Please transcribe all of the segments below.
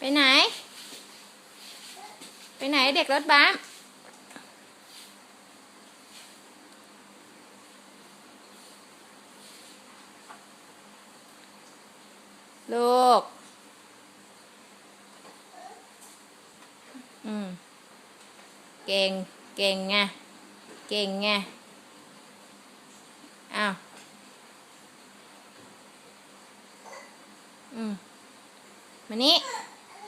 ปไหน ไปไหนเด็กรถบัสลูก อืม เก่ง เก่งไง เก่งไง อ้าว อืม มานี่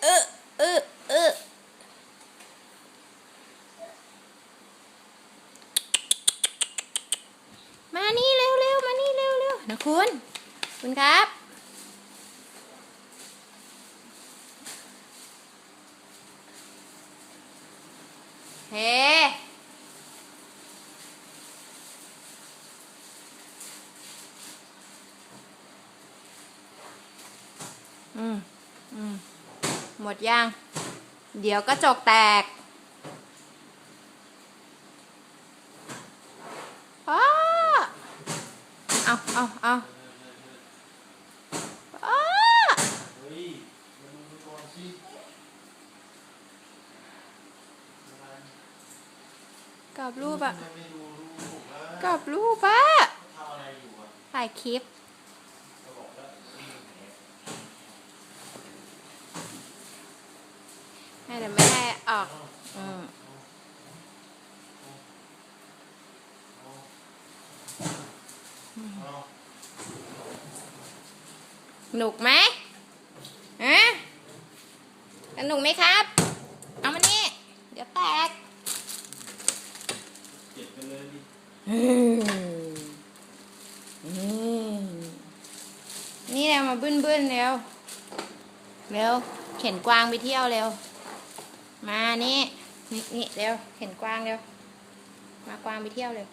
เออเออเออมานี่เร็วเร็วมานี่เร็วเร็ว นะคุณ คุณครับ เฮ้อืมอืมหมดยัง เดี๋ยวกระจกแตก เอาเอาเอาพ่อเฮ้ยมาดูมันก่อนสิกรอบรูปอะกรอบรูปอะถ่ายคลิปก็บอกแล้วนี่แหละให้แต่ไม่ให้ออก อืม เอา หนุกไหมฮะสนุกไหมครับ เอามานี่ เดี๋ยวแตกเก็บไปเลยดินี่เร็วมาบึ้นบึ้นๆเร็ว เร็ว เข็นกวางไปเที่ยวเร็ว มานี่ นี่นี่เร็ว เข็นกวางเร็ว มากวางไปเที่ยวเร็ว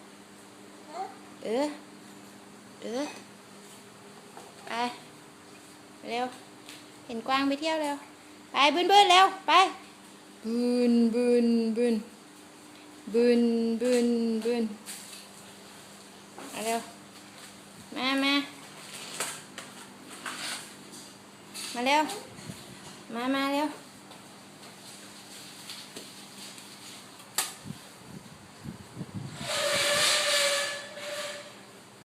เออ เออ ไป เร็ว เห็นกวางไปเที่ยวเร็ว ไปบึนบึนเร็ว ไปบึนบึนบึนบึนบึ้นบืนมาเร็ว มามามาเร็ว มามาเร็ว